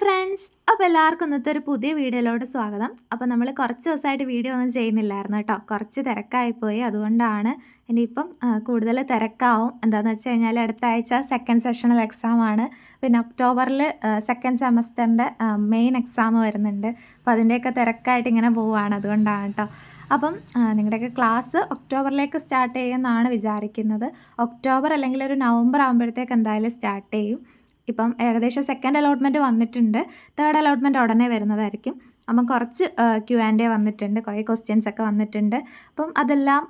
Friends അപ്പോൾ എല്ലാവർക്കും ഇന്നത്തെ ഒരു പുതിയ വീഡിയോയിലോട്ട് സ്വാഗതം. അപ്പോൾ നമ്മൾ കുറച്ച് ദിവസമായിട്ട് വീഡിയോ ഒന്നും ചെയ്യുന്നില്ലായിരുന്നു കേട്ടോ. കുറച്ച് തിരക്കായിപ്പോയി അതുകൊണ്ടാണ് ഇനിയിപ്പം കൂടുതൽ തിരക്കാവും. എന്താണെന്ന് വെച്ച് കഴിഞ്ഞാൽ അടുത്ത ആഴ്ച സെക്കൻഡ് സെഷണൽ എക്സാമാണ് പിന്നെ ഒക്ടോബറിൽ സെക്കൻഡ് സെമസ്റ്ററിന്റെ മെയിൻ എക്സാം വരുന്നുണ്ട്. അപ്പോൾ അതിന്റെയൊക്കെ തിരക്കായിട്ട് ഇങ്ങനെ പോവുകയാണ് അതുകൊണ്ടാണ് കേട്ടോ. അപ്പം നിങ്ങളുടെയൊക്കെ ക്ലാസ് ഒക്ടോബറിലേക്ക് സ്റ്റാർട്ട് ചെയ്യുമെന്നാണ് വിചാരിക്കുന്നത്. ഒക്ടോബർ അല്ലെങ്കിൽ ഒരു നവംബർ ആകുമ്പോഴത്തേക്ക് എന്തായാലും സ്റ്റാർട്ട് ചെയ്യും. ഇപ്പം ഏകദേശം സെക്കൻഡ് അലോട്ട്മെന്റ് വന്നിട്ടുണ്ട്. തേർഡ് അലോട്ട്മെന്റ് ഉടനെ വരുന്നതായിരിക്കും. അപ്പം കുറച്ച് ക്യു ആൻഡ് എ വന്നിട്ടുണ്ട്. കുറേ ക്വസ്റ്റ്യൻസ് ഒക്കെ വന്നിട്ടുണ്ട്. അപ്പം അതെല്ലാം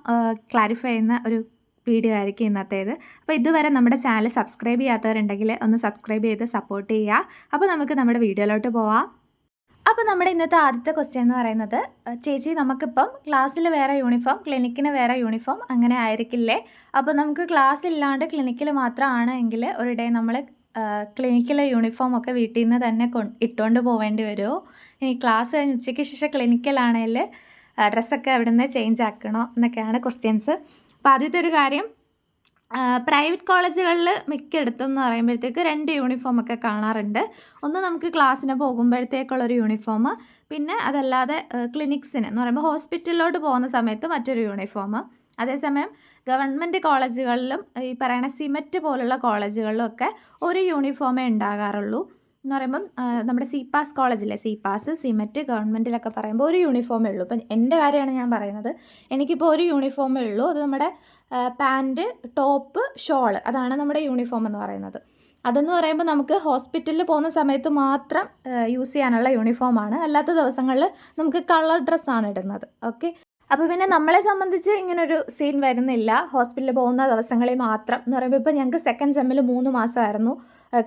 ക്ലാരിഫൈ ചെയ്യുന്ന ഒരു വീഡിയോ ആയിരിക്കും ഇന്നത്തേത്. അപ്പോൾ ഇതുവരെ നമ്മുടെ ചാനൽ സബ്സ്ക്രൈബ് ചെയ്യാത്തവരുണ്ടെങ്കിൽ ഒന്ന് സബ്സ്ക്രൈബ് ചെയ്ത് സപ്പോർട്ട് ചെയ്യുക. അപ്പോൾ നമുക്ക് നമ്മുടെ വീഡിയോയിലോട്ട് പോവാം. അപ്പോൾ നമ്മുടെ ഇന്നത്തെ ആദ്യത്തെ ക്വസ്റ്റ്യൻ എന്ന് പറയുന്നത് ചേച്ചി നമുക്കിപ്പം ക്ലാസ്സിൽ വേറെ യൂണിഫോം ക്ലിനിക്കിന് വേറെ യൂണിഫോം അങ്ങനെ ആയിരിക്കില്ലേ? അപ്പോൾ നമുക്ക് ക്ലാസ് ഇല്ലാണ്ട് ക്ലിനിക്കിൽ മാത്രമാണ് എങ്കിൽ ഒരു ഡേ നമ്മൾ ക്ലിനിക്കിലെ യൂണിഫോം ഒക്കെ വീട്ടിൽ നിന്ന് തന്നെ കൊ ഇട്ടുകൊണ്ട് പോവേണ്ടി വരുമോ ഇനി ക്ലാസ് കഴിഞ്ഞ് ഉച്ചയ്ക്ക് ശേഷം ക്ലിനിക്കിലാണെങ്കിൽ ഡ്രസ്സൊക്കെ അവിടെ നിന്ന് ചേഞ്ച് ആക്കണോ എന്നൊക്കെയാണ് ക്വസ്റ്റ്യൻസ് അപ്പോൾ ആദ്യത്തെ ഒരു കാര്യം പ്രൈവറ്റ് കോളേജുകളിൽ മിക്കയിടത്തും എന്ന് പറയുമ്പോഴത്തേക്ക് രണ്ട് യൂണിഫോം ഒക്കെ കാണാറുണ്ട്. ഒന്ന് നമുക്ക് ക്ലാസ്സിന് പോകുമ്പോഴത്തേക്കുള്ളൊരു യൂണിഫോം പിന്നെ അതല്ലാതെ ക്ലിനിക്സിന് എന്ന് പറയുമ്പോൾ ഹോസ്പിറ്റലിലോട്ട് പോകുന്ന സമയത്ത് മറ്റൊരു യൂണിഫോം അതേസമയം ഗവൺമെന്റ് കോളേജുകളിലും ഈ പറയണ സിമറ്റ് പോലുള്ള കോളേജുകളിലും ഒക്കെ ഒരു യൂണിഫോമേ ഉണ്ടാകാറുള്ളൂ എന്ന് പറയുമ്പം നമ്മുടെ സി പാസ് കോളേജിലെ സി പാസ് സിമറ്റ് ഗവൺമെന്റിലൊക്കെ പറയുമ്പോൾ ഒരു യൂണിഫോമേ ഉള്ളൂ. ഇപ്പം എന്റെ കാര്യമാണ് ഞാൻ പറയുന്നത്. എനിക്കിപ്പോൾ ഒരു യൂണിഫോമേ ഉള്ളൂ. അത് നമ്മുടെ പാന്റ് ടോപ്പ് ഷോൾ അതാണ് നമ്മുടെ യൂണിഫോം എന്ന് പറയുന്നത്. അതെന്ന് പറയുമ്പോൾ നമുക്ക് ഹോസ്പിറ്റലിൽ പോകുന്ന സമയത്ത് മാത്രം യൂസ് ചെയ്യാനുള്ള യൂണിഫോമാണ്. അല്ലാത്ത ദിവസങ്ങളിൽ നമുക്ക് കളർ ഡ്രസ്സാണ് ഇടുന്നത്. ഓക്കെ? അപ്പോൾ പിന്നെ നമ്മളെ സംബന്ധിച്ച് ഇങ്ങനെ ഒരു സീൻ വരുന്നില്ല ഹോസ്പിറ്റലിൽ പോകുന്ന ദിവസങ്ങളിൽ മാത്രം എന്ന് പറയുമ്പോൾ ഇപ്പോൾ ഞങ്ങൾക്ക് സെക്കൻഡ് സെമ്മിൽ മൂന്ന് മാസമായിരുന്നു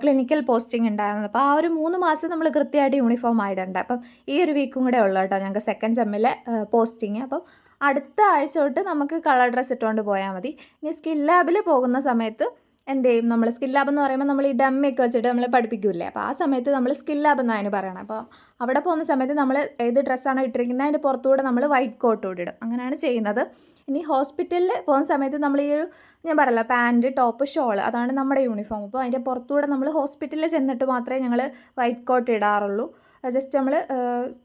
ക്ലിനിക്കൽ പോസ്റ്റിംഗ് ഉണ്ടായിരുന്നത്. അപ്പോൾ ആ ഒരു മൂന്ന് മാസം നമ്മൾ കൃത്യമായിട്ട് യൂണിഫോം ആയിട്ടുണ്ട് അപ്പം ഈ ഒരു വീക്കും കൂടെ ഉള്ളു കേട്ടോ ഞങ്ങൾക്ക് സെക്കൻഡ് സെമ്മിലെ പോസ്റ്റിംഗ് അപ്പം അടുത്ത ആഴ്ച തൊട്ട് നമുക്ക് കളർ ഡ്രസ്സ് ഇട്ടുകൊണ്ട് പോയാൽ മതി. ഇനി സ്കിൽ ലാബിൽ പോകുന്ന സമയത്ത് എന്ത് ചെയ്യും നമ്മൾ സ്കിൽ ലാബ് എന്ന് പറയുമ്പോൾ നമ്മൾ ഈ ഡമ്മയൊക്കെ വെച്ചിട്ട് നമ്മൾ പഠിപ്പിക്കൂലേ അപ്പോൾ ആ സമയത്ത് നമ്മൾ സ്കിൽ ലാബ് എന്നാണ് അതിന് പറയണം. അപ്പോൾ അവിടെ പോകുന്ന സമയത്ത് നമ്മൾ ഏത് ഡ്രസ്സാണോ ഇട്ടിരിക്കുന്നത് അതിന്റെ പുറത്തുകൂടെ നമ്മൾ വൈറ്റ് കോട്ട് കൂടി ഇടും. അങ്ങനെയാണ് ചെയ്യുന്നത്. ഇനി ഹോസ്പിറ്റലിൽ പോകുന്ന സമയത്ത് നമ്മൾ ഈ ഒരു ഞാൻ പറയല്ലോ പാന്റ് ടോപ്പ് ഷോൾ അതാണ് നമ്മുടെ യൂണിഫോം അപ്പോൾ അതിന്റെ പുറത്തുകൂടെ നമ്മൾ ഹോസ്പിറ്റലിൽ ചെന്നിട്ട് മാത്രമേ ഞങ്ങൾ വൈറ്റ് കോട്ട് ഇടാറുള്ളൂ. ജസ്റ്റ് നമ്മൾ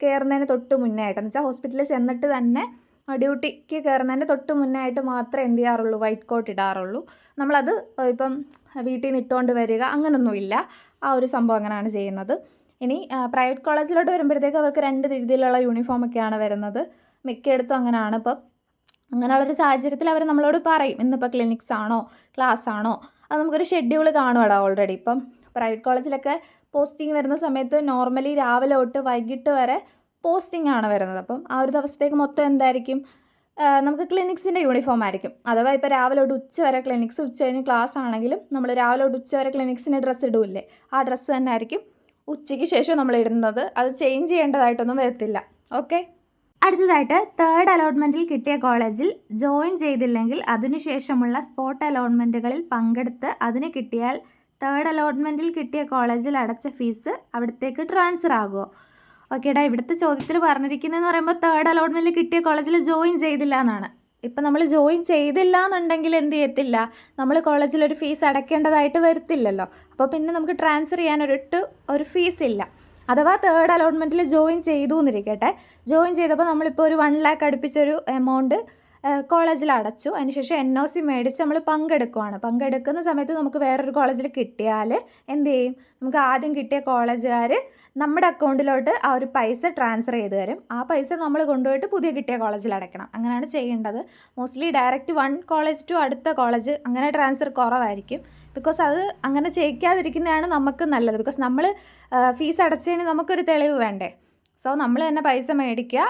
കയറുന്നതിന് തൊട്ട് മുന്നേ ആയിട്ടെന്ന് വെച്ചാൽ ഹോസ്പിറ്റലിൽ ചെന്നിട്ട് തന്നെ ഡ്യൂട്ടിക്ക് കയറുന്നതിന് തൊട്ട് മുന്നേ ആയിട്ട് മാത്രമേ എന്ത് ചെയ്യാറുള്ളൂ? വൈറ്റ് കോട്ട് ഇടാറുള്ളൂ. നമ്മളത് ഇപ്പം വീട്ടിൽ നിന്ന് ഇട്ടുകൊണ്ട് വരിക അങ്ങനൊന്നുമില്ല. ആ ഒരു സംഭവം അങ്ങനെയാണ് ചെയ്യുന്നത്. ഇനി പ്രൈവറ്റ് കോളേജിലോട്ട് വരുമ്പോഴത്തേക്ക് അവർക്ക് രണ്ട് രീതിയിലുള്ള യൂണിഫോം ഒക്കെയാണ് വരുന്നത്. മിക്കയിടത്തും അങ്ങനെയാണ് ഇപ്പം. അങ്ങനെയുള്ളൊരു സാഹചര്യത്തിൽ അവർ നമ്മളോട് പറയും ഇന്നിപ്പോൾ ക്ലിനിക്സ് ആണോ? ക്ലാസ് ആണോ? അത് നമുക്കൊരു ഷെഡ്യൂൾ കാണുമടാ ഓൾറെഡി ഇപ്പം പ്രൈവറ്റ് കോളേജിലൊക്കെ പോസ്റ്റിംഗ് വരുന്ന സമയത്ത് നോർമലി രാവിലെ തൊട്ട് വൈകിട്ട് വരെ പോസ്റ്റിംഗ് ആണ് വരുന്നത്. അപ്പം ആ ഒരു ദിവസത്തേക്ക് മൊത്തം എന്തായിരിക്കും? നമുക്ക് ക്ലിനിക്സിന്റെ യൂണിഫോം ആയിരിക്കും. അഥവാ ഇപ്പോൾ രാവിലെ തൊട്ട് ഉച്ച വരെ ക്ലിനിക്സ് ഉച്ച കഴിഞ്ഞ് ക്ലാസ് ആണെങ്കിലും നമ്മൾ രാവിലെ തൊട്ട് ഉച്ച വരെ ക്ലിനിക്സിന്റെ ഡ്രസ്സ് ഇടൂല്ലേ? ആ ഡ്രസ്സ് തന്നെ ആയിരിക്കും ഉച്ചയ്ക്ക് ശേഷം നമ്മൾ ഇടുന്നത്. അത് ചേഞ്ച് ചെയ്യേണ്ടതായിട്ടൊന്നും വരത്തില്ല. ഓക്കെ അടുത്തതായിട്ട് തേർഡ് അലോട്ട്മെന്റിൽ കിട്ടിയ കോളേജിൽ ജോയിൻ ചെയ്തില്ലെങ്കിൽ അതിനുശേഷമുള്ള സ്പോട്ട് അലോട്ട്മെന്റുകളിൽ പങ്കെടുത്ത് അതിന് കിട്ടിയാൽ തേർഡ് അലോട്ട്മെന്റിൽ കിട്ടിയ കോളേജിൽ അടച്ച ഫീസ് അവിടത്തേക്ക് ട്രാൻസ്ഫർ ആകുമോ ഓക്കേടാ ഇവിടുത്തെ ചോദ്യത്തിൽ പറഞ്ഞിരിക്കുന്നതെന്ന് പറയുമ്പോൾ തേർഡ് അലോട്ട്മെന്റിൽ കിട്ടിയ കോളേജിൽ ജോയിൻ ചെയ്തില്ല എന്നാണ് ഇപ്പം നമ്മൾ ജോയിൻ ചെയ്തില്ല എന്നുണ്ടെങ്കിൽ എന്ത് ചെയ്യത്തില്ല? നമ്മൾ കോളേജിൽ ഒരു ഫീസ് അടയ്ക്കേണ്ടതായിട്ട് വരത്തില്ലല്ലോ. അപ്പോൾ പിന്നെ നമുക്ക് ട്രാൻസ്ഫർ ചെയ്യാൻ ഒരിട്ട് ഒരു ഫീസ് ഇല്ല. അഥവാ തേർഡ് അലോട്ട്മെന്റിൽ ജോയിൻ ചെയ്തു എന്നിരിക്കട്ടെ ജോയിൻ ചെയ്തപ്പോൾ നമ്മളിപ്പോൾ ഒരു വൺ ലാക്ക് അടുപ്പിച്ചൊരു എമൗണ്ട് കോളേജിൽ അടച്ചു. അതിനുശേഷം എൻ ഒ സി മേടിച്ച് നമ്മൾ പങ്കെടുക്കുവാണ്. പങ്കെടുക്കുന്ന സമയത്ത് നമുക്ക് വേറൊരു കോളേജിൽ കിട്ടിയാൽ എന്ത് ചെയ്യും? നമുക്ക് ആദ്യം കിട്ടിയ കോളേജുകാർ നമ്മുടെ അക്കൗണ്ടിലോട്ട് ആ ഒരു പൈസ ട്രാൻസ്ഫർ ചെയ്ത് തരും. ആ പൈസ നമ്മൾ കൊണ്ടുപോയിട്ട് പുതിയ കിട്ടിയ കോളേജിൽ അടയ്ക്കണം. അങ്ങനെയാണ് ചെയ്യേണ്ടത്. Mostly direct one college to അടുത്ത കോളേജ് അങ്ങനെ ട്രാൻസ്ഫർ കുറവായിരിക്കും. ബിക്കോസ് അത് അങ്ങനെ ചെയ്യിക്കാതിരിക്കുന്നതാണ് നമുക്ക് നല്ലത്. ബിക്കോസ് നമ്മൾ ഫീസ് അടച്ചതിന് നമുക്കൊരു തെളിവ് വേണ്ടേ? സോ നമ്മൾ തന്നെ പൈസ മേടിക്കുക.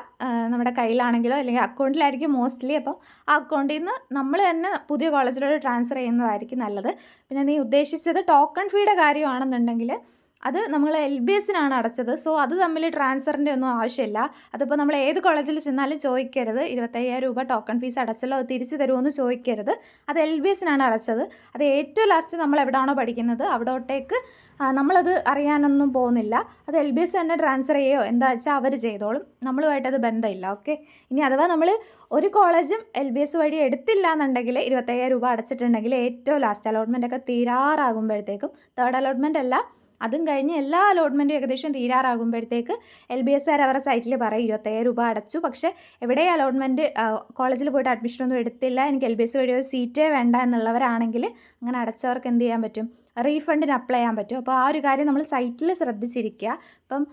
നമ്മുടെ കയ്യിലാണെങ്കിലോ അല്ലെങ്കിൽ അക്കൗണ്ടിലായിരിക്കും മോസ്റ്റ്ലി അപ്പോൾ ആ അക്കൗണ്ടിൽ നിന്ന് നമ്മൾ തന്നെ പുതിയ കോളേജിലോട്ട് ട്രാൻസ്ഫർ ചെയ്യുന്നതായിരിക്കും നല്ലത്. പിന്നെ നീ ഉദ്ദേശിച്ചത് ടോക്കൺ ഫീയുടെ കാര്യമാണെന്നുണ്ടെങ്കിൽ അത് നമ്മൾ എൽ ബി എസിനാണ് അടച്ചത്. സോ അത് തമ്മിൽ ട്രാൻസ്ഫറിന്റെ ഒന്നും ആവശ്യമില്ല. അതിപ്പോൾ നമ്മൾ ഏത് കോളേജിൽ ചെന്നാലും ചോദിക്കരുത്. ഇരുപത്തയ്യായിരം രൂപ ടോക്കൺ ഫീസ് അടച്ചല്ലോ അത് തിരിച്ചു തരുമോ ചോദിക്കരുത്. അത് എൽ ബി എസിനാണ് അടച്ചത്. അത് ഏറ്റവും ലാസ്റ്റ് നമ്മൾ എവിടെയാണോ പഠിക്കുന്നത് അവിടോട്ടേക്ക് നമ്മളത് അറിയാനൊന്നും പോകുന്നില്ല. അത് എൽ ബി എസ് തന്നെ ട്രാൻസ്ഫർ ചെയ്യോ? എന്താ വെച്ചാൽ അവർ ചെയ്തോളും. നമ്മളുമായിട്ട് അത് ബന്ധമില്ല ഓക്കെ? ഇനി അഥവാ നമ്മൾ ഒരു കോളേജും എൽ ബി എസ് വഴി എടുത്തില്ല എന്നുണ്ടെങ്കിൽ ഇരുപത്തയ്യായിരം രൂപ അടച്ചിട്ടുണ്ടെങ്കിൽ ഏറ്റവും ലാസ്റ്റ് അലോട്ട്മെന്റ് ഒക്കെ തീരാറാകുമ്പോഴത്തേക്കും തേർഡ് അലോട്ട്മെന്റ് അല്ല അതും കഴിഞ്ഞ് എല്ലാ അലോട്ട്മെന്റും ഏകദേശം തീരാറാകുമ്പോഴത്തേക്ക് എൽ ബി എസ് ആർ അവരുടെ സൈറ്റിൽ പറയും ഇരുപത്തേഴ് രൂപ അടച്ചു. പക്ഷേ എവിടെ അലോട്ട്മെന്റ് കോളേജിൽ പോയിട്ട് അഡ്മിഷനൊന്നും എടുത്തില്ല. എനിക്ക് എൽ ബി എസ് വഴി ഒരു സീറ്റേ വേണ്ട എന്നുള്ളവരാണെങ്കിൽ അങ്ങനെ അടച്ചവർക്ക് എന്ത് ചെയ്യാൻ പറ്റും? റീഫണ്ടിന് അപ്ലൈ ചെയ്യാൻ പറ്റും. അപ്പോൾ ആ ഒരു കാര്യം നമ്മൾ സൈറ്റിൽ ശ്രദ്ധിച്ചിരിക്കുക. ഇപ്പം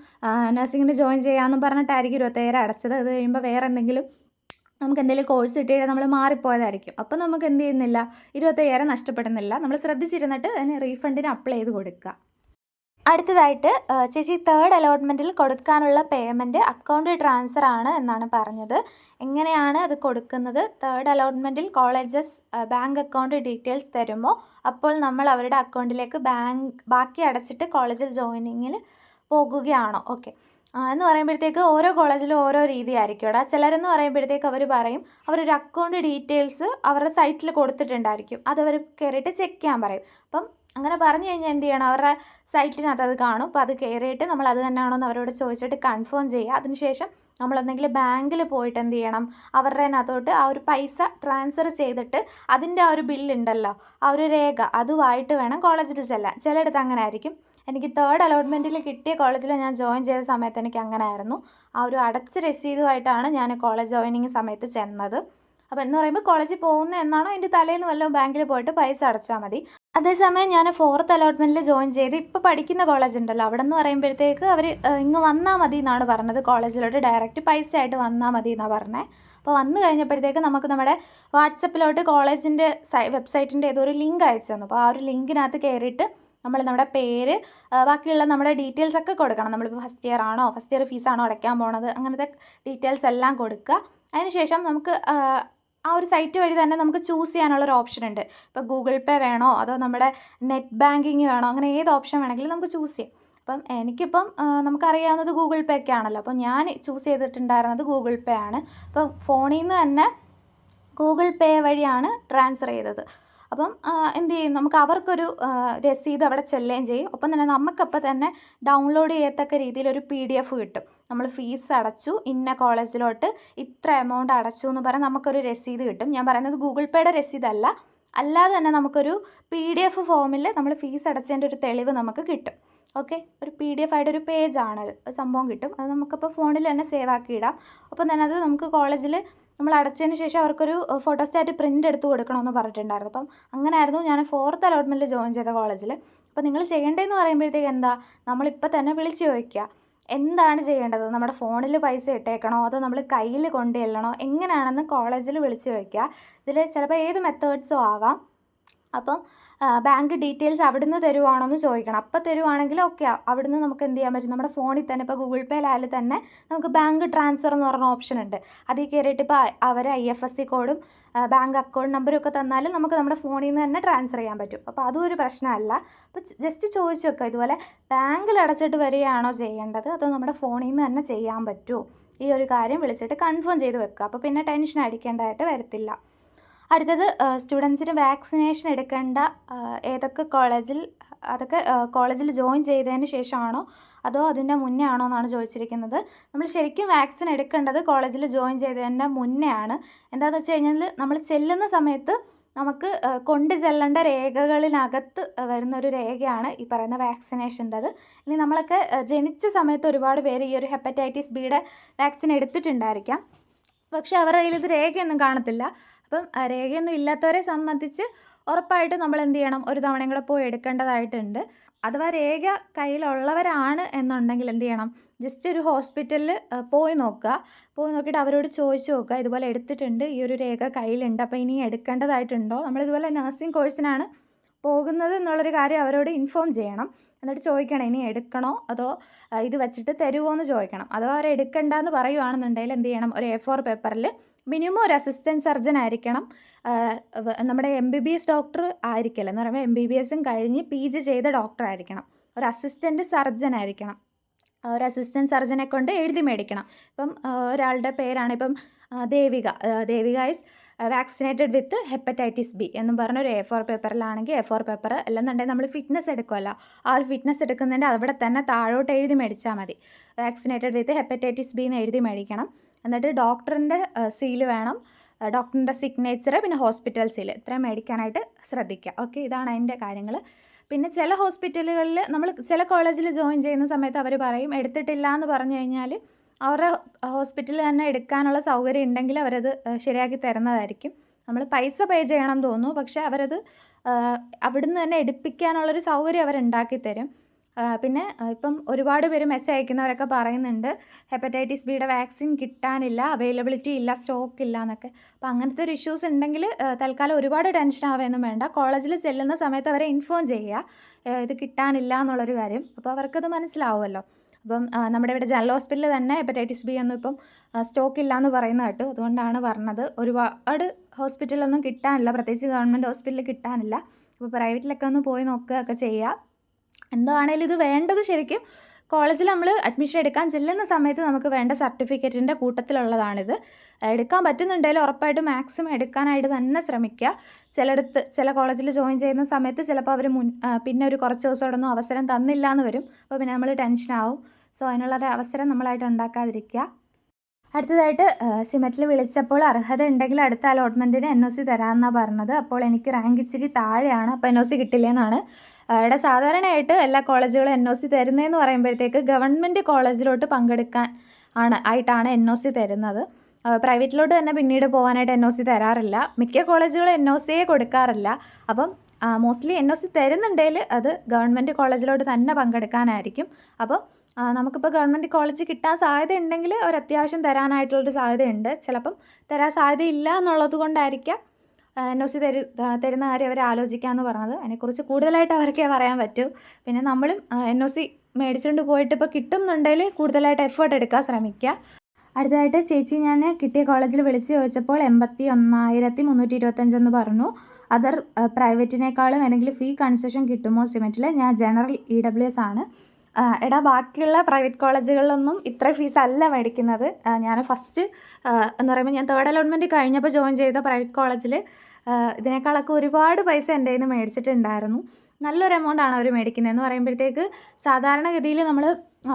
നഴ്സിങ്ങിന് ജോയിൻ ചെയ്യാമെന്നും പറഞ്ഞിട്ടായിരിക്കും ഇരുപത്തേഴ് അടച്ചത്. അത് കഴിയുമ്പോൾ വേറെ എന്തെങ്കിലും നമുക്ക് എന്തെങ്കിലും കോഴ്സ് കിട്ടിയാൽ നമ്മൾ മാറിപ്പോയതായിരിക്കും. അപ്പോൾ നമുക്ക് എന്ത് ചെയ്യുന്നില്ല? ഇരുപത്തയ്യായിരം നഷ്ടപ്പെടുന്നില്ല. നമ്മൾ ശ്രദ്ധിച്ചിരുന്നിട്ട് അതിന് റീഫണ്ടിന് അപ്ലൈ ചെയ്ത് കൊടുക്കുക. അടുത്തതായിട്ട് ചേച്ചി തേർഡ് അലോട്ട്മെന്റിൽ കൊടുക്കാനുള്ള പേയ്മെന്റ് അക്കൗണ്ട് ട്രാൻസ്ഫർ ആണ് എന്നാണ് പറഞ്ഞത്. എങ്ങനെയാണ് അത് കൊടുക്കുന്നത്? തേർഡ് അലോട്ട്മെന്റിൽ കോളേജസ് ബാങ്ക് അക്കൗണ്ട് ഡീറ്റെയിൽസ് തരുമോ? അപ്പോൾ നമ്മൾ അവരുടെ അക്കൗണ്ടിലേക്ക് ബാങ്ക് ബാക്കി അടച്ചിട്ട് കോളേജിൽ ജോയിനിങ്ങിൽ പോകുകയാണോ? ഓക്കെ എന്ന് പറയുമ്പോഴത്തേക്ക് ഓരോ കോളേജിലും ഓരോ രീതിയായിരിക്കും ഇവിടെ ചിലരെന്ന് പറയുമ്പോഴത്തേക്ക് അവർ പറയും അവരൊരു അക്കൗണ്ട് ഡീറ്റെയിൽസ് അവരുടെ സൈറ്റിൽ കൊടുത്തിട്ടുണ്ടായിരിക്കും. അത് അവർ കയറിയിട്ട് ചെക്ക് ചെയ്യാൻ പറയും. അപ്പം അങ്ങനെ പറഞ്ഞു കഴിഞ്ഞാൽ എന്ത് ചെയ്യണം? അവരുടെ സൈറ്റിനകത്ത് അത് കാണും. അപ്പോൾ അത് കയറിയിട്ട് നമ്മൾ അത് തന്നെയാണോ എന്ന് അവരോട് ചോദിച്ചിട്ട് കൺഫേം ചെയ്യുക. അതിനുശേഷം നമ്മൾ എന്തെങ്കിലും ബാങ്കിൽ പോയിട്ട് എന്ത് ചെയ്യണം? അവരുടെ അതിനകത്തോട്ട് ആ ഒരു പൈസ ട്രാൻസ്ഫർ ചെയ്തിട്ട് അതിന്റെ ആ ഒരു ബില്ലുണ്ടല്ലോ ആ ഒരു രേഖ അതുമായിട്ട് വേണം കോളേജിൽ ചെല്ലാൻ. ചിലയിടത്ത് അങ്ങനെ ആയിരിക്കും. എനിക്ക് തേർഡ് അലോട്ട്മെന്റിൽ കിട്ടിയ കോളേജിൽ ഞാൻ ജോയിൻ ചെയ്ത സമയത്ത് എനിക്ക് അങ്ങനെ ആയിരുന്നു. ആ ഒരു അടച്ച രസീതുമായിട്ടാണ് ഞാൻ കോളേജ് ജോയിനിങ് സമയത്ത് ചെന്നത്. അപ്പോൾ എന്ന് പറയുമ്പോൾ കോളേജിൽ പോകുന്ന എന്നാണോ? അതിന്റെ തലേന്ന് വല്ലതും ബാങ്കിൽ പോയിട്ട് പൈസ അടച്ചാൽ മതി. അതേസമയം ഞാൻ ഫോർത്ത് അലോട്ട്മെന്റിൽ ജോയിൻ ചെയ്ത് ഇപ്പോൾ പഠിക്കുന്ന കോളേജ് ഉണ്ടല്ലോ. അവിടെ നിന്ന് പറയുമ്പോഴത്തേക്ക് അവർ ഇങ്ങ് വന്നാൽ മതി എന്നാണ് പറഞ്ഞത്. കോളേജിലോട്ട് ഡയറക്റ്റ് പൈസ ആയിട്ട് വന്നാൽ മതി എന്നാണ് പറഞ്ഞത് അപ്പോൾ വന്നു കഴിഞ്ഞപ്പോഴത്തേക്ക് നമുക്ക് നമ്മുടെ വാട്സപ്പിലോട്ട് കോളേജിന്റെ സൈ വെബ്സൈറ്റിന്റെ ഏതോ ഒരു ലിങ്ക് അയച്ചു തന്നു. അപ്പോൾ ആ ഒരു ലിങ്കിനകത്ത് കയറിയിട്ട് നമ്മൾ നമ്മുടെ പേര് ബാക്കിയുള്ള നമ്മുടെ ഡീറ്റെയിൽസ് ഒക്കെ കൊടുക്കണം. നമ്മളിപ്പോൾ ഫസ്റ്റ് ഇയർ ആണോ ഫസ്റ്റ് ഇയർ ഫീസാണോ അടയ്ക്കാൻ പോണത് അങ്ങനത്തെ ഡീറ്റെയിൽസ് എല്ലാം കൊടുക്കുക. അതിനുശേഷം നമുക്ക് ആ, ഒരു സൈറ്റ് വഴി തന്നെ നമുക്ക് ചൂസ് ചെയ്യാനുള്ള ഒരു ഓപ്ഷൻ ഉണ്ട്. ഇപ്പോൾ ഗൂഗിൾ പേ വേണോ? അതോ നമ്മുടെ നെറ്റ് ബാങ്കിങ് വേണോ? അങ്ങനെ ഏത് ഓപ്ഷൻ വേണമെങ്കിലും നമുക്ക് ചൂസ് ചെയ്യാം. അപ്പം എനിക്കിപ്പം നമുക്കറിയാവുന്നത് ഗൂഗിൾ പേ ഒക്കെ ആണല്ലോ. അപ്പം ഞാൻ ചൂസ് ചെയ്തിട്ടുണ്ടായിരുന്നത് ഗൂഗിൾ പേ ആണ്. അപ്പം ഫോണിൽ നിന്ന് തന്നെ ഗൂഗിൾ പേ വഴിയാണ് ട്രാൻസ്ഫർ ചെയ്തത്. അപ്പം എന്ത് ചെയ്യും? നമുക്ക് അവർക്കൊരു രസീത് അവിടെ ചെല്ലുകയും ചെയ്യും. ഒപ്പം തന്നെ നമുക്കപ്പോൾ തന്നെ ഡൗൺലോഡ് ചെയ്യത്തക്ക രീതിയിൽ ഒരു പി ഡി എഫ് കിട്ടും. നമ്മൾ ഫീസ് അടച്ചു ഇന്ന കോളേജിലോട്ട് ഇത്ര എമൗണ്ട് അടച്ചു എന്ന് പറഞ്ഞാൽ നമുക്കൊരു രസീത് കിട്ടും. ഞാൻ പറയുന്നത് ഗൂഗിൾ പേയുടെ രസീതല്ല. അല്ലാതെ തന്നെ നമുക്കൊരു പി ഡി എഫ് ഫോമിൽ നമ്മൾ ഫീസ് അടച്ചതിന്റെ ഒരു തെളിവ് നമുക്ക് കിട്ടും. ഓക്കെ? ഒരു പി ഡി എഫ് ആയിട്ട് ഒരു പേജാണ് ഒരു സംഭവം കിട്ടും. അത് നമുക്കപ്പോൾ ഫോണിൽ തന്നെ സേവ് ആക്കി ഇടാം. അപ്പം തന്നെ അത് നമുക്ക് കോളേജിൽ നമ്മൾ അടച്ചതിന് ശേഷം അവർക്കൊരു ഫോട്ടോസ്റ്റാറ്റ് പ്രിന്റ് എടുത്ത് കൊടുക്കണമെന്ന് പറഞ്ഞിട്ടുണ്ടായിരുന്നു. അപ്പം അങ്ങനെയായിരുന്നു ഞാൻ ഫോർത്ത് അലോട്ട്മെന്റിൽ ജോയിൻ ചെയ്ത കോളേജിൽ അപ്പോൾ നിങ്ങൾ ചെയ്യേണ്ടതെന്ന് പറയുമ്പോഴത്തേക്ക് എന്താ? നമ്മളിപ്പോൾ തന്നെ വിളിച്ച് ചോദിക്കുക എന്താണ് ചെയ്യേണ്ടത്? നമ്മുടെ ഫോണിൽ പൈസ ഇട്ടേക്കണോ? അതോ നമ്മൾ കയ്യിൽ കൊണ്ടു ചെല്ലണോ? എങ്ങനെയാണെന്ന് കോളേജിൽ വിളിച്ച് ചോദിക്കുക ഇതിൽ ചിലപ്പോൾ ഏത് മെത്തേഡ്സും ആവാം. അപ്പം ബാങ്ക് ഡീറ്റെയിൽസ് അവിടുന്ന് തരുവാണോ എന്ന് ചോദിക്കണം. അപ്പം തരുവാണെങ്കിൽ ഓക്കെ അവിടുന്ന് നമുക്ക് എന്ത് ചെയ്യാൻ പറ്റും? നമ്മുടെ ഫോണിൽ തന്നെ ഇപ്പോൾ ഗൂഗിൾ പേയിലായാലും തന്നെ നമുക്ക് ബാങ്ക് ട്രാൻസ്ഫർ എന്ന് പറഞ്ഞ ഓപ്ഷൻ ഉണ്ട്. അതിൽ കയറിയിട്ട് ഇപ്പോൾ അവർ ഐ എഫ് എസ് സി കോഡും ബാങ്ക് അക്കൗണ്ട് നമ്പറും ഒക്കെ തന്നാലും നമുക്ക് നമ്മുടെ ഫോണിൽ നിന്ന് തന്നെ ട്രാൻസ്ഫർ ചെയ്യാൻ പറ്റും. അപ്പോൾ അതും ഒരു പ്രശ്നമല്ല. അപ്പോൾ ജസ്റ്റ് ചോദിച്ചു വെക്കുക ഇതുപോലെ ബാങ്കിൽ അടച്ചിട്ട് വരികയാണോ ചെയ്യേണ്ടത്? അതോ നമ്മുടെ ഫോണിൽ നിന്ന് തന്നെ ചെയ്യാൻ പറ്റുമോ? ഈ ഒരു കാര്യം വിളിച്ചിട്ട് കൺഫേം ചെയ്ത് വെക്കുക. അപ്പോൾ പിന്നെ ടെൻഷൻ അടിക്കേണ്ടതായിട്ട് വരത്തില്ല. അടുത്തത് സ്റ്റുഡൻസിന് വാക്സിനേഷൻ എടുക്കേണ്ട ഏതൊക്കെ കോളേജിൽ അതൊക്കെ കോളേജിൽ ജോയിൻ ചെയ്തതിന് ശേഷമാണോ അതോ അതിന്റെ മുന്നേ ആണോ എന്നാണ് ചോദിച്ചിരിക്കുന്നത്. നമ്മൾ ശരിക്കും വാക്സിൻ എടുക്കേണ്ടത് കോളേജിൽ ജോയിൻ ചെയ്തതിന്റെ മുന്നേ ആണ് എന്താണെന്ന് വെച്ച് കഴിഞ്ഞാൽ നമ്മൾ ചെല്ലുന്ന സമയത്ത് നമുക്ക് കൊണ്ടു ചെല്ലേണ്ട രേഖകളിനകത്ത് വരുന്ന ഒരു രേഖയാണ് ഈ പറയുന്ന വാക്സിനേഷന്റെത്. ഇനി നമ്മളൊക്കെ ജനിച്ച സമയത്ത് ഒരുപാട് പേര് ഈ ഒരു ഹെപ്പറ്റൈറ്റിസ് ബിയുടെ വാക്സിൻ എടുത്തിട്ടുണ്ടായിരിക്കാം. പക്ഷേ അവരുടെ കയ്യിൽ ഇത് രേഖയൊന്നും കാണത്തില്ല. അപ്പം രേഖയൊന്നും ഇല്ലാത്തവരെ സംബന്ധിച്ച് ഉറപ്പായിട്ട് നമ്മൾ എന്ത് ചെയ്യണം? ഒരു തവണയും കൂടെ പോയി എടുക്കേണ്ടതായിട്ടുണ്ട്. അഥവാ രേഖ കയ്യിലുള്ളവരാണ് എന്നുണ്ടെങ്കിൽ എന്ത് ചെയ്യണം? ജസ്റ്റ് ഒരു ഹോസ്പിറ്റലിൽ പോയി നോക്കുക. പോയി നോക്കിയിട്ട് അവരോട് ചോദിച്ചു നോക്കുക. ഇതുപോലെ എടുത്തിട്ടുണ്ട് ഈ ഒരു രേഖ കയ്യിലുണ്ട്. അപ്പോൾ ഇനി എടുക്കേണ്ടതായിട്ടുണ്ടോ? നമ്മളിതുപോലെ നഴ്സിംഗ് കോഴ്സിനാണ് പോകുന്നത് എന്നുള്ളൊരു കാര്യം അവരോട് ഇൻഫോം ചെയ്യണം. എന്നിട്ട് ചോദിക്കണം ഇനി എടുക്കണോ? അതോ ഇത് വെച്ചിട്ട് തരുമോ എന്ന് ചോദിക്കണം. അഥവാ അവർ എടുക്കണ്ടെന്ന് പറയുവാണെന്നുണ്ടെങ്കിൽ എന്ത് ചെയ്യണം? ഒരു എ ഫോർ പേപ്പറിൽ മിനിമം ഒരു അസിസ്റ്റന്റ് സർജൻ ആയിരിക്കണം. നമ്മുടെ M B B S doctor ആയിരിക്കില്ല? എന്ന് പറയുമ്പോൾ എം ബി ബി എസും കഴിഞ്ഞ് പി ജി ചെയ്ത ഡോക്ടർ ആയിരിക്കണം. ഒരു അസിസ്റ്റന്റ് സർജൻ ആയിരിക്കണം. ഒരു അസിസ്റ്റന്റ് സർജനെ കൊണ്ട് എഴുതി മേടിക്കണം. ഇപ്പം ഒരാളുടെ പേരാണ് ഇപ്പം Devika. Devika is vaccinated with hepatitis B എന്ന് പറഞ്ഞ ഒരു എ ഫോർ പേപ്പറിലാണെങ്കിൽ എ ഫോർ പേപ്പർ അല്ലെന്നുണ്ടെങ്കിൽ നമ്മൾ ഫിറ്റ്നസ് എടുക്കുമല്ലോ ആ ഒരു ഫിറ്റ്നസ് എടുക്കുന്നതിന്റെ അവിടെ തന്നെ താഴോട്ട് എഴുതി മേടിച്ചാൽ മതി. വാക്സിനേറ്റഡ് വിത്ത് ഹെപ്പറ്റൈറ്റിസ് ബി എന്ന് എഴുതി മേടിക്കണം. എന്നിട്ട് ഡോക്ടറിന്റെ സീൽ വേണം. ഡോക്ടറിന്റെ സിഗ്നേച്ചർ പിന്നെ ഹോസ്പിറ്റൽ സീൽ ഇത്രയും മേടിക്കാനായിട്ട് ശ്രദ്ധിക്കുക ഓക്കെ ഇതാണ് അതിന്റെ കാര്യങ്ങൾ പിന്നെ ചില ഹോസ്പിറ്റലുകളിൽ നമ്മൾ ചില കോളേജിൽ ജോയിൻ ചെയ്യുന്ന സമയത്ത് അവർ പറയും എടുത്തിട്ടില്ല എന്ന് പറഞ്ഞു കഴിഞ്ഞാൽ അവരുടെ ഹോസ്പിറ്റലിൽ തന്നെ എടുക്കാനുള്ള സൗകര്യം ഉണ്ടെങ്കിൽ അവരത് ശരിയാക്കി തരുന്നതായിരിക്കും. നമ്മൾ പൈസ പേ ചെയ്യണം തോന്നുന്നു. പക്ഷേ അവരത് അവിടുന്ന് തന്നെ എടുപ്പിക്കാനുള്ളൊരു സൗകര്യം അവരുണ്ടാക്കി തരും. പിന്നെ ഇപ്പം ഒരുപാട് പേര് മെസ്സേജ് അയക്കുന്നവരൊക്കെ പറയുന്നുണ്ട് ഹെപ്പറ്റൈറ്റിസ് ബിയുടെ വാക്സിൻ കിട്ടാനില്ല അവൈലബിലിറ്റി ഇല്ല സ്റ്റോക്ക് ഇല്ല എന്നൊക്കെ. അപ്പം അങ്ങനത്തെ ഒരു ഇഷ്യൂസ് ഉണ്ടെങ്കിൽ തൽക്കാലം ഒരുപാട് ടെൻഷൻ ആവുകയൊന്നും വേണ്ട. കോളേജിൽ ചെല്ലുന്ന സമയത്ത് അവരെ ഇൻഫോം ചെയ്യുക ഇത് കിട്ടാനില്ല എന്നുള്ളൊരു കാര്യം. അപ്പോൾ അവർക്കത് മനസ്സിലാവുമല്ലോ. അപ്പം നമ്മുടെ ഇവിടെ ജനറൽ ഹോസ്പിറ്റലിൽ തന്നെ ഹെപ്പറ്റൈറ്റിസ് ബി ഒന്നും ഇപ്പം സ്റ്റോക്ക് ഇല്ല എന്ന് പറയുന്ന കേട്ടു. അതുകൊണ്ടാണ് പറഞ്ഞത്. ഒരുപാട് ഹോസ്പിറ്റലൊന്നും കിട്ടാനില്ല പ്രത്യേകിച്ച് ഗവൺമെന്റ് ഹോസ്പിറ്റലിൽ കിട്ടാനില്ല. അപ്പോൾ പ്രൈവറ്റിലൊക്കെ ഒന്ന് പോയി നോക്കുകയൊക്കെ ചെയ്യുക എന്താണേലും ഇത് വേണ്ടത് ശരിക്കും കോളേജിൽ നമ്മൾ അഡ്മിഷൻ എടുക്കാൻ ചെല്ലുന്ന സമയത്ത് നമുക്ക് വേണ്ട സർട്ടിഫിക്കറ്റിന്റെ കൂട്ടത്തിലുള്ളതാണിത്. എടുക്കാൻ പറ്റുന്നുണ്ടെങ്കിൽ ഉറപ്പായിട്ടും മാക്സിമം എടുക്കാനായിട്ട് തന്നെ ശ്രമിക്കുക. ചിലയിടത്ത് ചില കോളേജിൽ ജോയിൻ ചെയ്യുന്ന സമയത്ത് ചിലപ്പോൾ അവർ മുൻ പിന്നെ ഒരു കുറച്ച് ദിവസത്തോടൊന്നും അവസരം തന്നില്ല എന്ന് വരും. അപ്പോൾ പിന്നെ നമ്മൾ ടെൻഷനാവും സോ അതിനുള്ളൊരു അവസരം നമ്മളായിട്ട് ഉണ്ടാക്കാതിരിക്കുക. അടുത്തതായിട്ട് സിമറ്റിൽ വിളിച്ചപ്പോൾ അർഹത ഉണ്ടെങ്കിൽ അടുത്ത അലോട്ട്മെന്റിന് എൻ ഒ സി തരാമെന്നാണ് പറഞ്ഞത്. അപ്പോൾ എനിക്ക് റാങ്ക് ഇച്ചിരി താഴെയാണ്. അപ്പോൾ എൻ ഒ സി കിട്ടില്ലെന്നാണ്. ഇവിടെ സാധാരണയായിട്ട് എല്ലാ കോളേജുകളും എൻ ഒ സി തരുന്നതെന്ന് പറയുമ്പോഴത്തേക്ക് ഗവൺമെന്റ് കോളേജിലോട്ട് പങ്കെടുക്കാൻ ആണ് ആയിട്ടാണ് എൻ ഒ സി തരുന്നത്. പ്രൈവറ്റിലോട്ട് തന്നെ പിന്നീട് പോകാനായിട്ട് എൻ ഒ സി തരാറില്ല. മിക്ക കോളേജുകളും എൻ ഒ സിയെ കൊടുക്കാറില്ല. അപ്പം മോസ്റ്റ്ലി എൻ ഒ സി തരുന്നുണ്ടെങ്കിൽ അത് ഗവൺമെന്റ് കോളേജിലോട്ട് തന്നെ പങ്കെടുക്കാനായിരിക്കും. അപ്പോൾ നമുക്കിപ്പോൾ ഗവൺമെന്റ് കോളേജ് കിട്ടാൻ സാധ്യത ഉണ്ടെങ്കിൽ ഒരു അത്യാവശ്യം തരാനായിട്ടുള്ളൊരു സാധ്യതയുണ്ട്. ചിലപ്പം തരാൻ സാധ്യതയില്ല എന്നുള്ളത് കൊണ്ടായിരിക്കാം എൻ ഒ സി തരു തരുന്ന കാര്യം അവർ ആലോചിക്കാമെന്ന് പറഞ്ഞത്. അതിനെക്കുറിച്ച് കൂടുതലായിട്ട് അവർക്കേ പറയാൻ പറ്റൂ. പിന്നെ നമ്മളും എൻ ഒ സി മേടിച്ചുകൊണ്ട് പോയിട്ട് ഇപ്പോൾ കിട്ടുന്നുണ്ടെങ്കിൽ കൂടുതലായിട്ട് എഫേർട്ട് എടുക്കാൻ ശ്രമിക്കുക അടുത്തതായിട്ട് ചേച്ചി ഞാൻ കിട്ടിയ കോളേജിൽ വിളിച്ച് ചോദിച്ചപ്പോൾ എൺപത്തി ഒന്നായിരത്തി മുന്നൂറ്റി ഇരുപത്തഞ്ചെന്ന് പറഞ്ഞു അതർ പ്രൈവറ്റിനേക്കാളും എന്തെങ്കിലും ഫീ കൺസെഷൻ കിട്ടുമോ സിമെറ്റിൽ ഞാൻ ജനറൽ ഇ ഡബ്ല്യു എസ് ആണ്. എടാ ബാക്കിയുള്ള പ്രൈവറ്റ് കോളേജുകളിലൊന്നും ഇത്ര ഫീസ് അല്ല മേടിക്കുന്നത് ഞാൻ ഫസ്റ്റ് എന്ന് പറയുമ്പോൾ ഞാൻ തേർഡ് അലോട്ട്മെന്റ് കഴിഞ്ഞപ്പോൾ ജോയിൻ ചെയ്ത പ്രൈവറ്റ് കോളേജിൽ ഇതിനേക്കാളൊക്കെ ഒരുപാട് പൈസ എന്റെ കയ്യിൽ നിന്ന് മേടിച്ചിട്ടുണ്ടായിരുന്നു. നല്ലൊരു എമൗണ്ട് ആണ് അവർ മേടിക്കുന്നത് എന്ന് പറയുമ്പോഴത്തേക്ക് സാധാരണഗതിയിൽ നമ്മൾ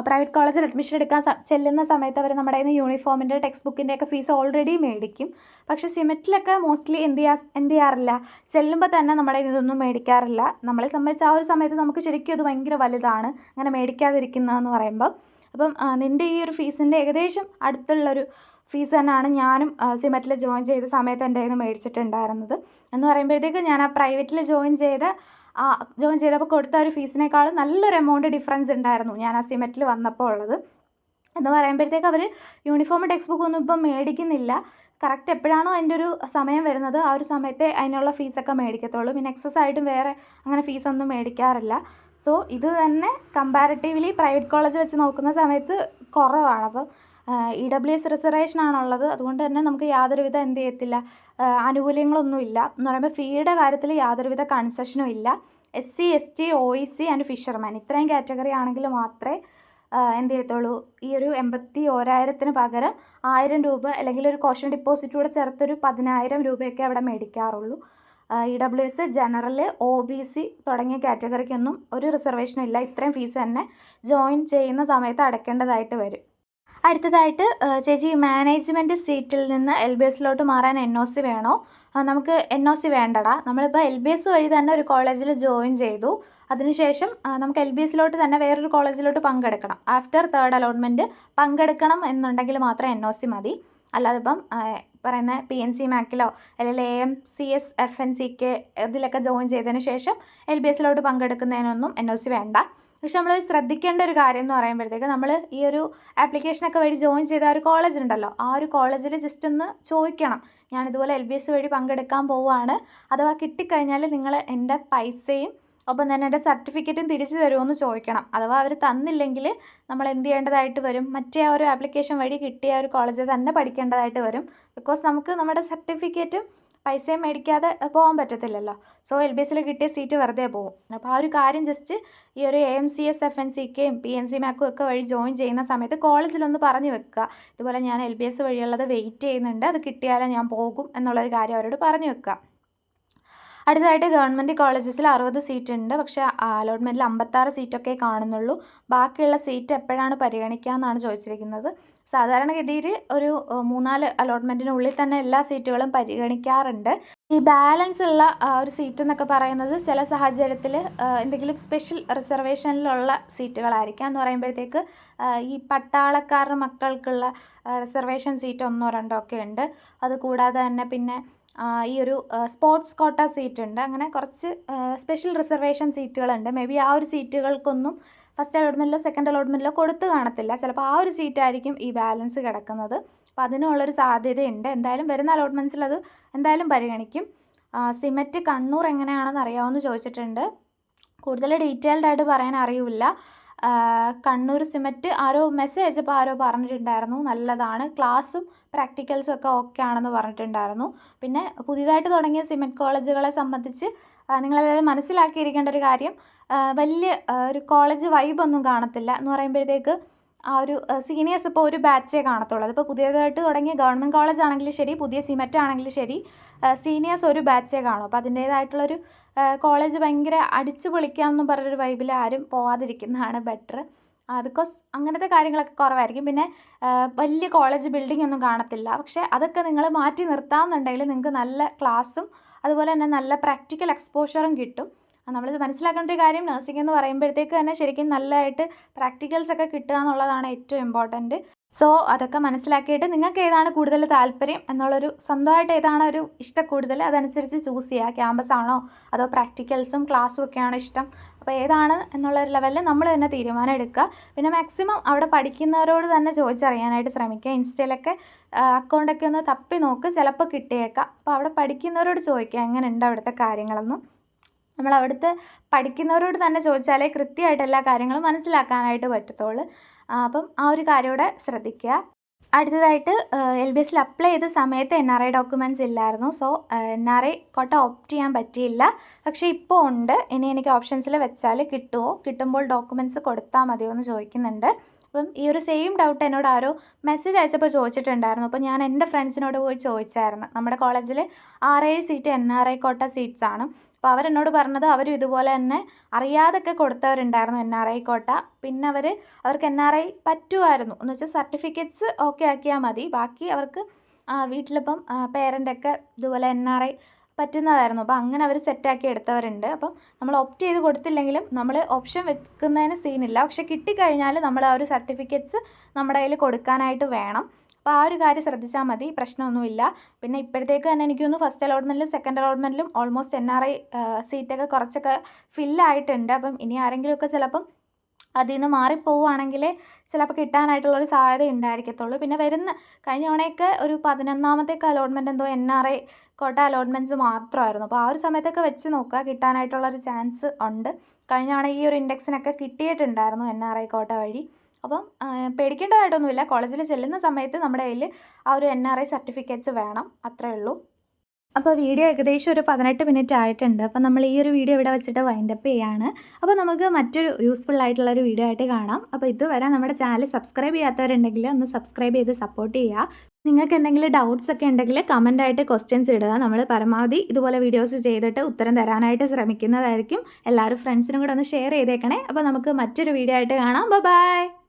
പ്രൈവറ്റ് കോളേജിൽ അഡ്മിഷൻ എടുക്കാൻ ചെല്ലുന്ന സമയത്ത് അവർ നമ്മുടെ കയ്യിൽ നിന്ന് യൂണിഫോമിന്റെ ടെക്സ്റ്റ് ബുക്കിന്റെ ഒക്കെ ഫീസ് ഓൾറെഡി മേടിക്കും. പക്ഷേ സിമെറ്റിലൊക്കെ മോസ്റ്റ്ലി എന്ത് ചെയ്യാ എന്ത് ചെയ്യാറില്ല. ചെല്ലുമ്പോൾ തന്നെ നമ്മുടെ ഇതൊന്നും മേടിക്കാറില്ല. നമ്മളെ സംബന്ധിച്ച് ആ ഒരു സമയത്ത് നമുക്ക് ശരിക്കും അത് ഭയങ്കര വലുതാണ്. അങ്ങനെ മേടിക്കാതിരിക്കുന്നതെന്ന് പറയുമ്പോൾ അപ്പം നിന്റെ ഈ ഒരു ഫീസിന്റെ ഏകദേശം അടുത്തുള്ളൊരു ഫീസ് തന്നെയാണ് ഞാനും സിമറ്റിൽ ജോയിൻ ചെയ്ത സമയത്ത് എന്റെ കയ്യിൽ നിന്ന് മേടിച്ചിട്ടുണ്ടായിരുന്നത്. എന്ന് പറയുമ്പോഴത്തേക്ക് ഞാൻ ആ പ്രൈവറ്റിൽ ജോയിൻ ചെയ്ത ജോയിൻ ചെയ്തപ്പോൾ കൊടുത്ത ഒരു ഫീസിനേക്കാളും നല്ലൊരു എമൗണ്ട് ഡിഫറൻസ് ഉണ്ടായിരുന്നു ഞാൻ ആ സിമെറ്റിൽ വന്നപ്പോൾ ഉള്ളത്. എന്ന് പറയുമ്പോഴത്തേക്ക് അവർ യൂണിഫോം ടെക്സ്റ്റ് ബുക്ക് ഒന്നും ഇപ്പം മേടിക്കുന്നില്ല. കറക്റ്റ് എപ്പോഴാണോ അതിന്റെ ഒരു സമയം വരുന്നത് ആ ഒരു സമയത്തെ അതിനുള്ള ഫീസൊക്കെ മേടിക്കത്തുള്ളൂ. പിന്നെ എക്സസ് ആയിട്ടും വേറെ അങ്ങനെ ഫീസൊന്നും മേടിക്കാറില്ല. സോ ഇത് തന്നെ കമ്പാരിറ്റീവ്ലി പ്രൈവറ്റ് കോളേജ് വെച്ച് നോക്കുന്ന സമയത്ത് കുറവാണ്. അപ്പോൾ ഇ ഡബ്ല്യു എസ് റിസർവേഷൻ ആണുള്ളത്. അതുകൊണ്ട് തന്നെ നമുക്ക് യാതൊരുവിധ എന്ത് ചെയ്യത്തില്ല. ആനുകൂല്യങ്ങളൊന്നും ഇല്ല എന്ന് പറയുമ്പോൾ ഫീയുടെ കാര്യത്തിൽ യാതൊരുവിധ കൺസെഷനും ഇല്ല. S C S T O E C and fisherman ഇത്രയും കാറ്റഗറി ആണെങ്കിൽ മാത്രമേ എന്ത് ചെയ്യത്തുള്ളൂ? ഈ ഒരു എൺപത്തി ഓരായിരത്തിന് പകരം ആയിരം രൂപ അല്ലെങ്കിൽ ഒരു കോഷൻ ഡിപ്പോസിറ്റ് കൂടെ ചേർത്തൊരു പതിനായിരം രൂപയൊക്കെ അവിടെ മേടിക്കാറുള്ളൂ. E W S general O B C തുടങ്ങിയ കാറ്റഗറിക്കൊന്നും ഒരു റിസർവേഷനും ഇല്ല. ഇത്രയും ഫീസ് തന്നെ ജോയിൻ ചെയ്യുന്ന സമയത്ത് അടയ്ക്കേണ്ടതായിട്ട് വരും. അടുത്തതായിട്ട് ചേച്ചി മാനേജ്മെന്റ് സീറ്റിൽ നിന്ന് എൽ ബി എസിലോട്ട് മാറാൻ എൻ ഒ സി വേണോ? നമുക്ക് എൻ ഒ സി വേണ്ടടാ. നമ്മളിപ്പോൾ എൽ ബി എസ് വഴി തന്നെ ഒരു കോളേജിൽ ജോയിൻ ചെയ്തു. അതിനുശേഷം നമുക്ക് എൽ ബി എസിലോട്ട് തന്നെ വേറൊരു കോളേജിലോട്ട് പങ്കെടുക്കണം. ആഫ്റ്റർ തേർഡ് അലോട്ട്മെന്റ് പങ്കെടുക്കണം എന്നുണ്ടെങ്കിൽ മാത്രം എൻ ഒ സി മതി. അല്ലാതെ ഇപ്പം ആ, പറയുന്ന പി എൻ സി മാക്കിലോ അല്ലെങ്കിൽ A M C S F N C K ഇതിലൊക്കെ ജോയിൻ ചെയ്തതിന് ശേഷം എൽ ബി എസിലോട്ട് പങ്കെടുക്കുന്നതിനൊന്നും എൻ ഒ സി വേണ്ട. പക്ഷെ നമ്മൾ ശ്രദ്ധിക്കേണ്ട ഒരു കാര്യം എന്ന് പറയുമ്പോഴത്തേക്ക് നമ്മൾ ഈ ഒരു ആപ്ലിക്കേഷനൊക്കെ വഴി ജോയിൻ ചെയ്ത ആ ഒരു കോളേജ് ഉണ്ടല്ലോ ആ ഒരു കോളേജിൽ ജസ്റ്റ് ഒന്ന് ചോദിക്കണം. ഞാൻ ഇതുപോലെ എൽ ബി എസ് വഴി പങ്കെടുക്കാൻ പോവുകയാണ്. അഥവാ കിട്ടിക്കഴിഞ്ഞാൽ നിങ്ങൾ എന്റെ പൈസയും ഒപ്പം തന്നെ എന്റെ സർട്ടിഫിക്കറ്റും തിരിച്ചു തരുമെന്ന് ചോദിക്കണം. അഥവാ അവർ തന്നില്ലെങ്കിൽ നമ്മൾ എന്ത് ചെയ്യേണ്ടതായിട്ട് വരും? മറ്റേ ആ ഒരു ആപ്ലിക്കേഷൻ വഴി കിട്ടിയ ഒരു കോളേജിൽ തന്നെ പഠിക്കേണ്ടതായിട്ട് വരും. ബിക്കോസ് നമുക്ക് നമ്മുടെ സർട്ടിഫിക്കറ്റും പൈസയും മേടിക്കാതെ പോകാൻ പറ്റത്തില്ലല്ലോ. സോ എൽ ബി എസിൽ കിട്ടിയ സീറ്റ് വെറുതെ പോകും അപ്പോൾ ആ ഒരു കാര്യം ജസ്റ്റ് ഈ ഒരു A M C S F N സിക്കെയും P N C മാക്കും ഒക്കെ വഴി ജോയിൻ ചെയ്യുന്ന സമയത്ത് കോളേജിലൊന്ന് പറഞ്ഞു വെക്കുക. ഇതുപോലെ ഞാൻ എൽ ബി എസ് വഴിയുള്ളത് വെയിറ്റ് ചെയ്യുന്നുണ്ട്. അത് കിട്ടിയാലേ ഞാൻ പോകും എന്നുള്ളൊരു കാര്യം അവരോട് പറഞ്ഞു വെക്കുക. അടുത്തതായിട്ട് ഗവൺമെന്റ് കോളേജസിൽ അറുപത് സീറ്റ് ഉണ്ട്. പക്ഷേ അലോട്ട്മെന്റിൽ അമ്പത്താറ് സീറ്റൊക്കെ കാണുന്നുള്ളൂ. ബാക്കിയുള്ള സീറ്റ് എപ്പോഴാണ് പരിഗണിക്കുക എന്നാണ് ചോദിച്ചിരിക്കുന്നത്. സാധാരണഗതിയിൽ ഒരു മൂന്നാൽ അലോട്ട്മെന്റിനുള്ളിൽ തന്നെ എല്ലാ സീറ്റുകളും പരിഗണിക്കാറുണ്ട്. ഈ ബാലൻസ് ഉള്ള ഒരു സീറ്റ് എന്നൊക്കെ പറയുന്നത് ചില സാഹചര്യത്തിൽ എന്തെങ്കിലും സ്പെഷ്യൽ റിസർവേഷനിലുള്ള സീറ്റുകളായിരിക്കാം എന്ന് പറയുമ്പോഴത്തേക്ക് ഈ പട്ടാളക്കാരുടെ മക്കൾക്കുള്ള റിസർവേഷൻ സീറ്റ് ഒന്നോ രണ്ടോ ഒക്കെ ഉണ്ട്. അത് കൂടാതെ തന്നെ പിന്നെ ഈ ഒരു സ്പോർട്സ് കോട്ട സീറ്റ് ഉണ്ട്. അങ്ങനെ കുറച്ച് സ്പെഷ്യൽ റിസർവേഷൻ സീറ്റുകളുണ്ട് മേ ബി ആ ഒരു സീറ്റുകൾക്കൊന്നും ഫസ്റ്റ് അലോട്ട്മെന്റിലോ സെക്കൻഡ് അലോട്ട്മെന്റിലോ കൊടുത്ത് കാണത്തില്ല. ചിലപ്പോൾ ആ ഒരു സീറ്റായിരിക്കും ഈ ബാലൻസ് കിടക്കുന്നത്. അപ്പോൾ അതിനുള്ളൊരു സാധ്യതയുണ്ട്. എന്തായാലും വരുന്ന അലോട്ട്മെന്റ്സിൽ അത് എന്തായാലും പരിഗണിക്കും. സിമറ്റ് കണ്ണൂർ എങ്ങനെയാണെന്ന് അറിയാമെന്ന് ചോദിച്ചിട്ടുണ്ട്. കൂടുതൽ ഡീറ്റെയിൽഡ് ആയിട്ട് പറയാൻ അറിയില്ല കണ്ണൂർ സിമറ്റ് ആരോ മെസ്സേജ് അയച്ചപ്പോൾ ആരോ പറഞ്ഞിട്ടുണ്ടായിരുന്നു. നല്ലതാണ്. ക്ലാസ്സും പ്രാക്ടിക്കൽസും ഒക്കെ ഓക്കെ ആണെന്ന് പറഞ്ഞിട്ടുണ്ടായിരുന്നു. പിന്നെ പുതിയതായിട്ട് തുടങ്ങിയ സിമറ്റ് കോളേജുകളെ സംബന്ധിച്ച് നിങ്ങളെല്ലാവരും മനസ്സിലാക്കിയിരിക്കേണ്ട ഒരു കാര്യം വലിയ ഒരു കോളേജ് വൈബൊന്നും കാണത്തില്ല എന്ന് പറയുമ്പോഴത്തേക്ക് ആ ഒരു സീനിയേഴ്സ് ഇപ്പോൾ ഒരു ബാച്ചേ കാണത്തുള്ളൂ. അതിപ്പോൾ പുതിയതായിട്ട് തുടങ്ങിയ ഗവൺമെന്റ് കോളേജ് ആണെങ്കിലും ശരി പുതിയ സിമറ്റ് ആണെങ്കിലും ശരി സീനിയേഴ്സ് ഒരു ബാച്ചേ കാണും. അപ്പോൾ അതിന്റേതായിട്ടുള്ളൊരു കോളേജ് ഭയങ്കര അടിച്ചു പൊളിക്കാമെന്ന് പറഞ്ഞൊരു വൈബിൽ ആരും പോവാതിരിക്കുന്നതാണ് ബെറ്റർ ബിക്കോസ് അങ്ങനത്തെ കാര്യങ്ങളൊക്കെ കുറവായിരിക്കും. പിന്നെ വലിയ കോളേജ് ബിൽഡിംഗ് ഒന്നും കാണത്തില്ല. പക്ഷേ അതൊക്കെ നിങ്ങൾ മാറ്റി നിർത്താമെന്നുണ്ടെങ്കിൽ നിങ്ങൾക്ക് നല്ല ക്ലാസ്സും അതുപോലെ തന്നെ നല്ല പ്രാക്ടിക്കൽ എക്സ്പോഷറും കിട്ടും. നമ്മളിത് മനസ്സിലാക്കേണ്ട ഒരു കാര്യം നഴ്സിംഗ് എന്ന് പറയുമ്പോഴത്തേക്ക് തന്നെ ശരിക്കും നല്ലതായിട്ട് പ്രാക്ടിക്കൽസ് ഒക്കെ കിട്ടുക എന്നുള്ളതാണ് ഏറ്റവും ഇമ്പോർട്ടന്റ് സോ അതൊക്കെ മനസ്സിലാക്കിയിട്ട് നിങ്ങൾക്ക് ഏതാണ് കൂടുതൽ താല്പര്യം എന്നുള്ളൊരു സ്വന്തമായിട്ട് ഏതാണ് ഒരു ഇഷ്ടം കൂടുതൽ അതനുസരിച്ച് ചൂസ് ചെയ്യുക. ക്യാമ്പസ് ആണോ അതോ പ്രാക്ടിക്കൽസും ക്ലാസ്സും ഒക്കെയാണോ ഇഷ്ടം? അപ്പോൾ ഏതാണ് എന്നുള്ള ഒരു ലെവലിൽ നമ്മൾ തന്നെ തീരുമാനം എടുക്കുക. പിന്നെ മാക്സിമം അവിടെ പഠിക്കുന്നവരോട് തന്നെ ചോദിച്ചറിയാനായിട്ട് ശ്രമിക്കുക. ഇൻസ്റ്റയിലൊക്കെ അക്കൗണ്ടൊക്കെ ഒന്ന് തപ്പി നോക്ക്. ചിലപ്പോൾ കിട്ടിയേക്കാം. അപ്പോൾ അവിടെ പഠിക്കുന്നവരോട് ചോദിക്കുക. എങ്ങനെയുണ്ട് അവിടുത്തെ കാര്യങ്ങളൊന്നും. നമ്മൾ അവിടുത്തെ പഠിക്കുന്നവരോട് തന്നെ ചോദിച്ചാലേ കൃത്യമായിട്ട് എല്ലാ കാര്യങ്ങളും മനസ്സിലാക്കാനായിട്ട് പറ്റത്തുള്ളൂ. അപ്പം ആ ഒരു കാര്യം കൂടെ ശ്രദ്ധിക്കുക. അടുത്തതായിട്ട് എൽ ബി എസിൽ അപ്ലൈ ചെയ്ത സമയത്ത് എൻ ആർ ഐ ഡോക്യുമെന്റ്സ് ഇല്ലായിരുന്നു. So N R I quota opt ചെയ്യാൻ പറ്റിയില്ല. പക്ഷേ ഇപ്പോൾ ഉണ്ട്. ഇനി എനിക്ക് ഓപ്ഷൻസിൽ വെച്ചാൽ കിട്ടുമോ കിട്ടുമ്പോൾ ഡോക്യുമെന്റ്സ് കൊടുത്താൽ മതിയോ എന്ന് ചോദിക്കുന്നുണ്ട്. അപ്പം ഈ ഒരു സെയിം ഡൗട്ട് എന്നോട് ആരോ മെസ്സേജ് അയച്ചപ്പോൾ ചോദിച്ചിട്ടുണ്ടായിരുന്നു. അപ്പോൾ ഞാൻ എന്റെ ഫ്രണ്ട്സിനോട് പോയി ചോദിച്ചായിരുന്നു. നമ്മുടെ കോളേജിൽ ആറേഴ് seat N R I quota seats ആണ്. അപ്പോൾ അവരെന്നോട് പറഞ്ഞത് അവരും ഇതുപോലെ തന്നെ അറിയാതൊക്കെ കൊടുത്തവരുണ്ടായിരുന്നു എൻ ആർ ഐ കോട്ട. പിന്നെ അവർ അവർക്ക് എൻ ആർ ഐ പറ്റുമായിരുന്നു. എന്ന് വെച്ചാൽ സർട്ടിഫിക്കറ്റ്സ് ഓക്കെ ആക്കിയാൽ മതി. ബാക്കി അവർക്ക് വീട്ടിലിപ്പം പേരന്റൊക്കെ ഇതുപോലെ എൻ ആർ ഐ പറ്റുന്നതായിരുന്നു. അപ്പോൾ അങ്ങനെ അവർ സെറ്റാക്കി എടുത്തവരുണ്ട്. അപ്പം നമ്മൾ ഓപ്റ്റ് ചെയ്ത് കൊടുത്തില്ലെങ്കിലും നമ്മൾ ഓപ്ഷൻ വെക്കുന്നതിന് സീനില്ല പക്ഷെ കിട്ടിക്കഴിഞ്ഞാൽ നമ്മൾ ആ ഒരു സർട്ടിഫിക്കറ്റ്സ് നമ്മുടെ കയ്യിൽ കൊടുക്കാനായിട്ട് വേണം. അപ്പോൾ ആ ഒരു കാര്യം ശ്രദ്ധിച്ചാൽ മതി. പ്രശ്നമൊന്നുമില്ല. പിന്നെ ഇപ്പോഴത്തേക്ക് തന്നെ എനിക്ക് തോന്നുന്നു ഫസ്റ്റ് അലോട്ട്മെന്റിലും സെക്കൻഡ് അലോട്ട്മെന്റിലും ഓൾമോസ്റ്റ് എൻ ആർ ഐ സീറ്റൊക്കെ കുറച്ചൊക്കെ ഫില്ലായിട്ടുണ്ട് അപ്പം ഇനി ആരെങ്കിലുമൊക്കെ ചിലപ്പം അതിൽ നിന്ന് മാറിപ്പോവുകയാണെങ്കിൽ ചിലപ്പോൾ കിട്ടാനായിട്ടുള്ളൊരു സാധ്യത ഉണ്ടായിരിക്കത്തുള്ളൂ പിന്നെ വരുന്ന കഴിഞ്ഞ തവണയൊക്കെ ഒരു പതിനൊന്നാമത്തേക്ക് അലോട്ട്മെന്റ് എന്തോ N R I quota allotments മാത്രമായിരുന്നു. അപ്പോൾ ആ ഒരു സമയത്തൊക്കെ വെച്ച് നോക്കുക. കിട്ടാനായിട്ടുള്ളൊരു ചാൻസ് ഉണ്ട്. കഴിഞ്ഞ തവണ ഈ ഒരു ഇൻഡെക്സിനൊക്കെ കിട്ടിയിട്ടുണ്ടായിരുന്നു എൻ ആർ ഐ കോട്ട വഴി. അപ്പം പേടിക്കേണ്ടതായിട്ടൊന്നുമില്ല. കോളേജിൽ ചെല്ലുന്ന സമയത്ത് നമ്മുടെ കയ്യിൽ ആ ഒരു എൻ ആർ ഐ സർട്ടിഫിക്കറ്റ്സ് വേണം. അത്രയേ ഉള്ളൂ. അപ്പോൾ വീഡിയോ ഏകദേശം ഒരു പതിനെട്ട് മിനിറ്റ് ആയിട്ടുണ്ട്. അപ്പോൾ നമ്മൾ ഈ ഒരു വീഡിയോ ഇവിടെ വെച്ചിട്ട് വൈൻഡപ്പ് ചെയ്യാണ്. അപ്പോൾ നമുക്ക് മറ്റൊരു യൂസ്ഫുൾ ആയിട്ടുള്ള ഒരു വീഡിയോ ആയിട്ട് കാണാം. അപ്പോൾ ഇതുവരെ നമ്മുടെ ചാനൽ സബ്സ്ക്രൈബ് ചെയ്യാത്തവരുണ്ടെങ്കിൽ ഒന്ന് സബ്സ്ക്രൈബ് ചെയ്ത് സപ്പോർട്ട് ചെയ്യുക. നിങ്ങൾക്ക് എന്തെങ്കിലും ഡൗട്ട്സ് ഒക്കെ ഉണ്ടെങ്കിൽ കമന്റ് ആയിട്ട് ക്വസ്റ്റ്യൻസ് ഇടുക. നമ്മൾ പരമാവധി ഇതുപോലെ വീഡിയോസ് ചെയ്തിട്ട് ഉത്തരം തരാനായിട്ട് ശ്രമിക്കുന്നതായിരിക്കും. എല്ലാവരും ഫ്രണ്ട്സിനും കൂടെ ഒന്ന് ഷെയർ ചെയ്തേക്കണേ. അപ്പോൾ നമുക്ക് മറ്റൊരു വീഡിയോ ആയിട്ട് കാണാം. ബൈ